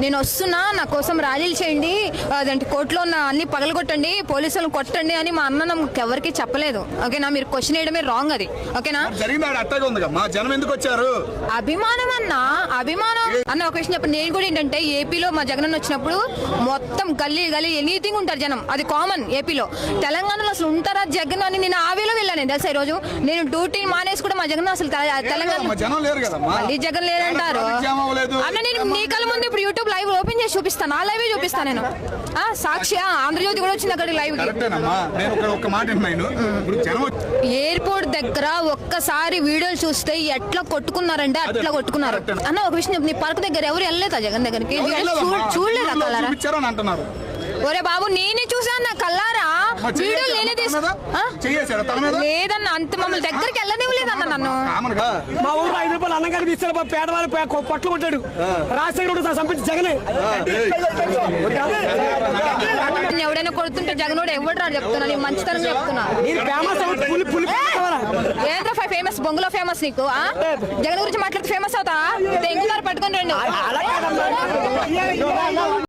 నేను వస్తున్నా నా కోసం ర్యాలీలు చేయండి అదంటే కోర్టులో ఉన్న అన్ని పగలగొట్టండి పోలీసులను కొట్టండి అని మా అన్న నాకు ఎవరికి చెప్పలేదు. ఓకేనా? మీరు క్వశ్చన్ వేయడమే రాంగ్ అది. ఓకేనా? మా జనం ఎందుకు వచ్చారు? అభిమానం అన్న అభిమానం. అన్న ఒక విషయం చెప్పండి. నేను కూడా ఏంటంటే ఏపీలో మా జగన్ వచ్చినప్పుడు మొత్తం గల్లీ గల్లీ ఎనీథింగ్ ఉంటారు జనం. అది కామన్ ఏపీలో. తెలంగాణలో అసలు ఉంటారా జగన్ అని నేను ఆవేలో వెళ్ళాను తెలుసా రోజు నేను డ్యూటీ మానేసి కూడా మా జగన్ అసలు తెల- తెలంగాణ మళ్ళీ జగన్ లేదంటారు. అన్న నేను నీ కళ్ళ ముందు ఇప్పుడు యూట్యూబ్ లైవ్ ఓపెన్ చేసి చూపిస్తాను. ఆ లైవ్ చూపిస్తాను నేను. ఆ, సాక్షి ఆంధ్రజ్యోతి కూడా వచ్చింది అక్కడికి లైవ్ ఎయిర్పోర్ట్ దగ్గర ఒక్కసారి వీడియోలు చూస్తే ఎట్లా కొట్టుకున్నారంటే అట్లా కొట్టుకున్నారు. అన్న ఒక విషయం నీ పార్క్ దగ్గర ఎవరు వెళ్ళలేదా జగన్ దగ్గరికి? చూడలేదా కలరా? ఒరే బాబు నేనే చూసాను నా కల్లారా వీడియోలు నేనే? లేదన్న అంత మమ్మల్ని దగ్గరికి వెళ్ళనివ్వలేదన్న నన్ను. మా ఊరు ఐదు రూపాయలు అన్నం కనిపిస్తారు పేదవాళ్ళు పే- కొ- పొట్లు కొట్టాడు. రాజశేఖర సంపించి జగనే. ఎవడైనా కొడుతుంటే జగన్ కూడా ఎవడు రాడు చెప్తున్నా నేను మంచితనం చెప్తున్నా. ఏంద్ర ఫేమస్ బొంగులో ఫేమస్ నీకు? జగన్ గురించి మాట్లాడితే ఫేమస్ అవుతా? తెంగుతారు పట్టుకొని రండి.